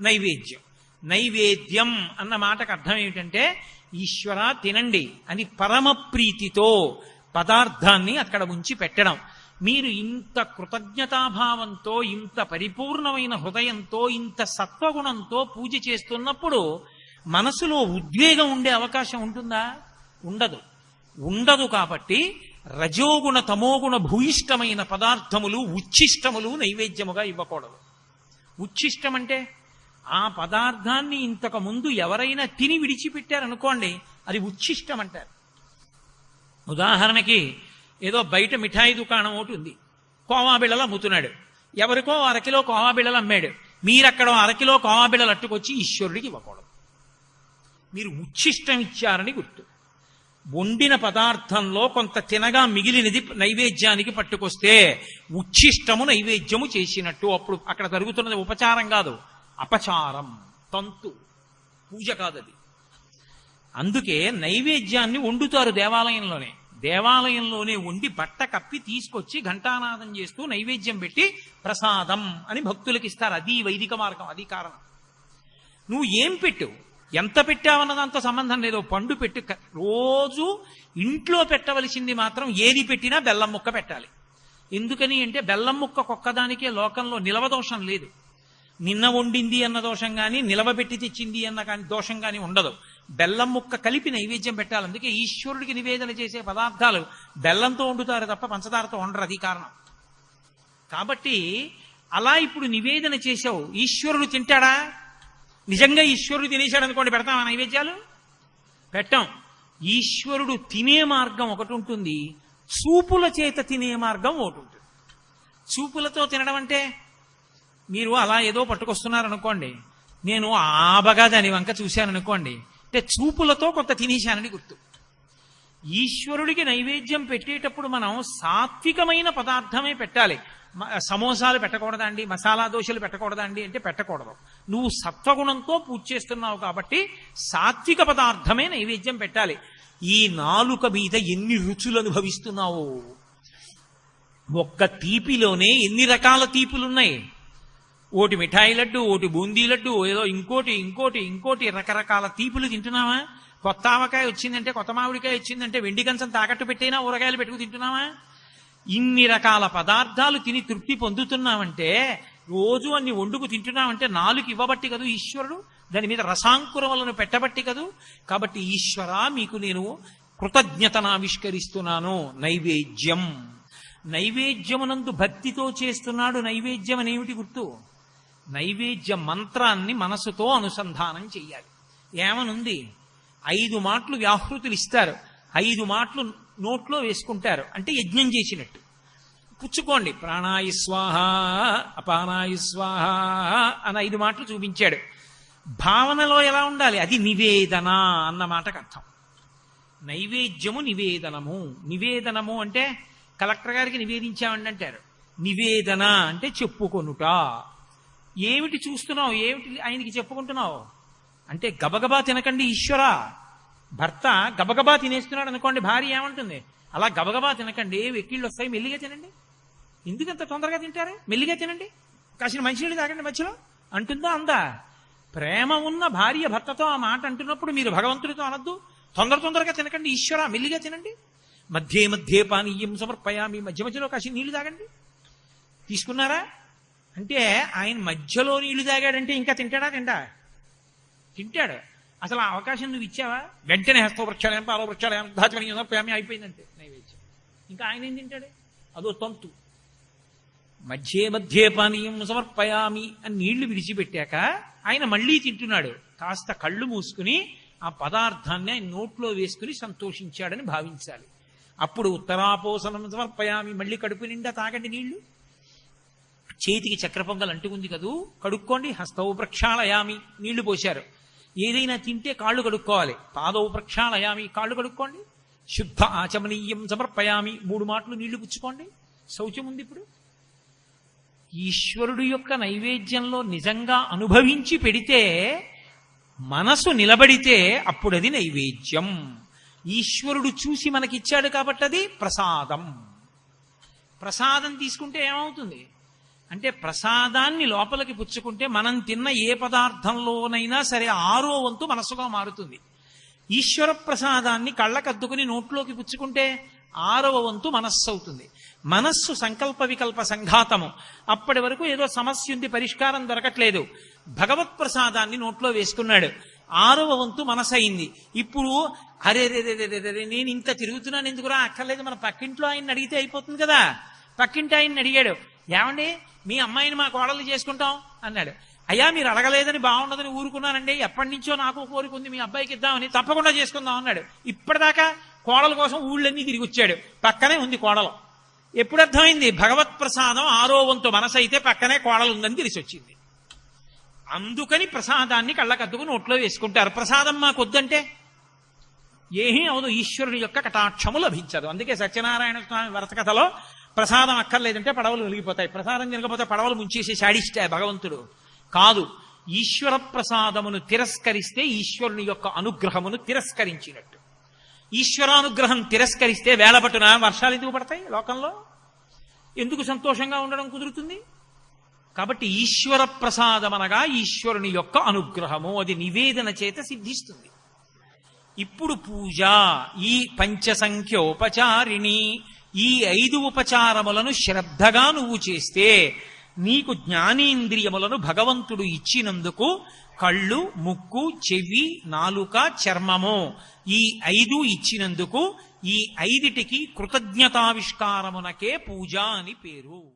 నైవేద్యం. నైవేద్యం అన్న మాటకు అర్థం ఏమిటంటే ఈశ్వర తినండి అని పరమ ప్రీతితో పదార్థాన్ని అక్కడ ఉంచి పెట్టడం. మీరు ఇంత కృతజ్ఞతాభావంతో ఇంత పరిపూర్ణమైన హృదయంతో ఇంత సత్వగుణంతో పూజ చేస్తున్నప్పుడు మనసులో ఉద్వేగం ఉండే అవకాశం ఉంటుందా? ఉండదు. ఉండదు కాబట్టి రజోగుణ తమోగుణ భూయిష్టమైన పదార్థములు ఉచ్ఛిష్టములు నైవేద్యముగా ఇవ్వకూడదు. ఉచ్ఛిష్టం అంటే ఆ పదార్థాన్ని ఇంతకు ముందు ఎవరైనా తిని విడిచిపెట్టారనుకోండి అది ఉచ్ఛిష్టం అంటారు ఉదాహరణకి ఏదో బయట మిఠాయి దుకాణం ఒకటి ఉంది. కోవా బిళ్ళలు అమ్ముతున్నాడు. ఎవరికో అరకిలో కోవా బిళ్ళలు అమ్మాడు. మీరక్కడ అరకిలో కోవా బిళ్ళలు అట్టుకొచ్చి ఈశ్వరుడికి ఇవ్వకూడదు. మీరు ఉచ్ఛిష్టం ఇచ్చారని గుర్తు. వండిన పదార్థంలో కొంత తినగా మిగిలినది నైవేద్యానికి పట్టుకొస్తే ఉచ్ఛిష్టము నైవేద్యము చేసినట్టు. అప్పుడు అక్కడ జరుగుతున్నది ఉపచారం కాదు. అపచారం తంతు పూజ కాదది. అందుకే నైవేద్యాన్ని వండుతారు దేవాలయంలోనే. దేవాలయంలోనే వండి బట్ట కప్పి తీసుకొచ్చి ఘంటానాదం చేస్తూ నైవేద్యం పెట్టి ప్రసాదం అని భక్తులకు ఇస్తారు. అది వైదిక మార్గం అది కారణం. నువ్వు ఏం పెట్టు? ఎంత పెట్టావన్న దాంతో సంబంధం లేదు. పండు పెట్టు. రోజు ఇంట్లో పెట్టవలసింది మాత్రం ఏది పెట్టినా బెల్లం ముక్క పెట్టాలి. ఎందుకని అంటే బెల్లం ముక్క ఒక్కదానికే లోకంలో నిలవదోషం లేదు. నిన్న వండింది అన్న దోషం కానీ నిలవబెట్టి తెచ్చింది అన్న కానీ దోషం కానీ ఉండదు. బెల్లం ముక్క కలిపి నైవేద్యం పెట్టాలి. అందుకే ఈశ్వరుడికి నివేదన చేసే పదార్థాలు బెల్లంతో వండుతారు తప్ప పంచదారతో వండరు. అది కారణం. కాబట్టి అలా ఇప్పుడు నివేదన చేసావు ఈశ్వరుడు తింటాడా? నిజంగా ఈశ్వరుడు తినేశాడు అనుకోండి పెడతామా నైవేద్యాలు? పెట్టాం. ఈశ్వరుడు తినే మార్గం ఒకటి ఉంటుంది. చూపుల చేత తినే మార్గం ఒకటి ఉంటుంది. చూపులతో తినడం అంటే మీరు అలా ఏదో పట్టుకొస్తున్నారు అనుకోండి నేను ఆబగా దాని వంక చూశాను అనుకోండి అంటే చూపులతో కొంత తినేశానని గుర్తు. ఈశ్వరుడికి నైవేద్యం పెట్టేటప్పుడు మనం సాత్వికమైన పదార్థమే పెట్టాలి. సమోసాలు పెట్టకూడదా అండి మసాలా దోశలు పెట్టకూడదా అండి అంటే పెట్టకూడదు. నువ్వు సత్వగుణంతో పూజ చేస్తున్నావు కాబట్టి సాత్విక పదార్థమే నైవేద్యం పెట్టాలి. ఈ నాలుక మీద ఎన్ని రుచులు అనుభవిస్తున్నావు? ఒక్క తీపిలోనే ఎన్ని రకాల తీపులున్నాయి? ఓటి మిఠాయి లడ్డు ఓటి బూందీ లడ్డు ఏదో ఇంకోటి ఇంకోటి ఇంకోటి రకరకాల తీపులు తింటున్నావా? కొత్త ఆవకాయ వచ్చిందంటే కొత్త మామిడికాయ వచ్చిందంటే వెండి కంచం తాకట్టు పెట్టైనా ఊరగాయలు పెట్టుకు తింటున్నావా? ఇన్ని రకాల పదార్థాలు తిని తృప్తి పొందుతున్నావంటే రోజు అన్ని వండుకు తింటున్నామంటే నాలుగు ఇవ్వబట్టి కదూ ఈశ్వరుడు? దాని మీద రసాంకురములను పెట్టబట్టి కదూ? కాబట్టి ఈశ్వర మీకు నేను కృతజ్ఞతను ఆవిష్కరిస్తున్నాను నైవేద్యం. నైవేద్యమునందు భక్తితో చేస్తున్నాడు నైవేద్యం అనేమిటి గుర్తు? నైవేద్య మంత్రాన్ని మనసుతో అనుసంధానం చెయ్యాలి. ఏమనుంది? ఐదు మాటలు వ్యాహృతులు ఇస్తారు. ఐదు మాటలు నోట్లో వేసుకుంటారు. అంటే యజ్ఞం చేసినట్టు. పుచ్చుకోండి. ప్రాణాయి స్వాహ అపానాయి స్వాహ అని ఐదు మాటలు చూపించాడు. భావనలో ఎలా ఉండాలి? అది నివేదన అన్న మాటకు అర్థం. నైవేద్యము నివేదనము. నివేదనము అంటే కలెక్టర్ గారికి నివేదించామండి అంటారు. నివేదన అంటే చెప్పుకొనుట. ఏమిటి చూస్తున్నావు? ఏమిటి ఆయనకి చెప్పుకుంటున్నావు? అంటే గబగబా తినకండి ఈశ్వరా. భర్త గబగబా తినేస్తున్నాడు అనుకోండి భార్య ఏమంటుంది? అలా గబగబా తినకండి వెక్కిళ్ళు వస్తాయి మెల్లిగా తినండి. ఎందుకంత తొందరగా తింటారు? మెల్లిగా తినండి. కాసిన మంచినీళ్ళు తాగండి మధ్యలో. అంటుందా అందా? ప్రేమ ఉన్న భార్య భర్తతో ఆ మాట అంటున్నప్పుడు మీరు భగవంతుడితో అనొద్దు. తొందర తొందరగా తినకండి ఈశ్వర మెల్లిగా తినండి. మధ్య మధ్య పానీయం సమర్పయామి మధ్య మధ్యలో కాసి నీళ్ళు తాగండి. తీసుకున్నారా? అంటే ఆయన మధ్యలో నీళ్ళు తాగాడంటే ఇంకా తింటాడా? తింటా తింటాడు. అసలు ఆ అవకాశం నువ్వు ఇచ్చావా? వెంటనే హస్త వృక్షాలయం పాల వృక్షాలయం ధాచమని ప్రేమ అయిపోయిందంటే నైవేద్యం. ఇంకా ఆయన ఏం తింటాడే? అదో తంతు. మధ్యే మధ్యే పానీయం సమర్పయామి అని నీళ్ళు విడిచిపెట్టాక ఆయన మళ్ళీ తింటున్నాడు. కాస్త కళ్ళు మూసుకుని ఆ పదార్థాన్ని ఆయన నోట్లో వేసుకుని సంతోషించాడని భావించాలి. అప్పుడు ఉత్తరాపోసనం సమర్పయామి మళ్ళీ కడుపు నిండా తాగండి నీళ్ళు. చేతికి చక్ర పొంగల్ అంటుకుంది కదూ? కడుక్కోండి హస్తవు ప్రక్షాళయామి. నీళ్ళు పోశారు. ఏదైనా తింటే కాళ్ళు కడుక్కోవాలి. పాదవు ప్రక్షాళయామి. కాళ్ళు కడుక్కోండి. శుద్ధ ఆచమనీయం సమర్పయామి. మూడు మాటలు నీళ్ళు పుచ్చుకోండి. శౌచం ఉంది ఇప్పుడు. ఈశ్వరుడు యొక్క నైవేద్యంలో నిజంగా అనుభవించి పెడితే మనసు నిలబడితే అప్పుడది నైవేద్యం. ఈశ్వరుడు చూసి మనకిచ్చాడు కాబట్టి అది ప్రసాదం. ప్రసాదం తీసుకుంటే ఏమవుతుంది? అంటే ప్రసాదాన్ని లోపలికి పుచ్చుకుంటే మనం తిన్న ఏ పదార్థంలోనైనా సరే ఆరో వంతు మనస్సుగా మారుతుంది. ఈశ్వర ప్రసాదాన్ని కళ్ళకద్దుకుని నోట్లోకి పుచ్చుకుంటే ఆరవ వంతు మనస్సు అవుతుంది మనస్సు సంకల్ప వికల్ప సంఘాతము. అప్పటి వరకు ఏదో సమస్య ఉంది పరిష్కారం దొరకట్లేదు. భగవత్ ప్రసాదాన్ని నోట్లో వేసుకున్నాడు. ఆరవ వంతు మనసు అయింది ఇప్పుడు అరే రే రే రే రే నేను ఇంత తిరుగుతున్నాను ఎందుకురా? అక్కర్లేదు మన పక్కింట్లో ఆయన అడిగితే అయిపోతుంది కదా. పక్కింటి ఆయన్ని అడిగాడు. ఏమండి? మీ అమ్మాయిని మా కోడలు చేసుకుంటాం అన్నాడు. అయ్యా మీరు అడగలేదని బాగుండదని ఊరుకున్నానండి. ఎప్పటి నుంచో నాకు కోరిక ఉంది మీ అబ్బాయికి ఇద్దామని తప్పకుండా చేసుకుందాం అన్నాడు. ఇప్పటిదాకా కోడల కోసం ఊళ్ళన్నీ తిరిగి వచ్చాడు. పక్కనే ఉంది కోడలు. ఎప్పుడు అర్థమైంది? భగవత్ ప్రసాదం ఆరో వంతు మనసు అయితే పక్కనే కోడలు ఉందని తెలిసి వచ్చింది. అందుకని ప్రసాదాన్ని కళ్ళకద్దుకు నోట్లో వేసుకుంటారు. ప్రసాదం మాకు వద్దంటే ఏమీ అవదు. ఈశ్వరుని యొక్క కటాక్షము లభించదు. అందుకే సత్యనారాయణ స్వామి వరస కథలో ప్రసాదం అక్కర్లేదంటే పడవలు వెలిగిపోతాయి. ప్రసాదం తినకపోతే పడవలు ముంచేసి శాడిస్తే భగవంతుడు. కాదు ఈశ్వర ప్రసాదమును తిరస్కరిస్తే ఈశ్వరుని యొక్క అనుగ్రహమును తిరస్కరించినట్టు. ఈశ్వరానుగ్రహం తిరస్కరిస్తే వేళపట్టున వర్షాలు ఎందుకు పడతాయి లోకంలో? ఎందుకు సంతోషంగా ఉండడం కుదురుతుంది? కాబట్టి ఈశ్వర ప్రసాదమనగా ఈశ్వరుని యొక్క అనుగ్రహము. అది నివేదన చేత సిద్ధిస్తుంది. ఇప్పుడు పూజ ఈ పంచసంఖ్యోపచారిణి ఈ ఐదు ఉపచారములను శ్రద్ధగా నువ్వు చేస్తే నీకు జ్ఞానేంద్రియములను భగవంతుడు ఇచ్చినందుకు కళ్ళు ముక్కు చెవి నాలుక చర్మము ఈ ఐదు ఇచ్చినందుకు ఈ ఐదిటికి కృతజ్ఞతావిష్కారమునకే పూజ అని పేరు.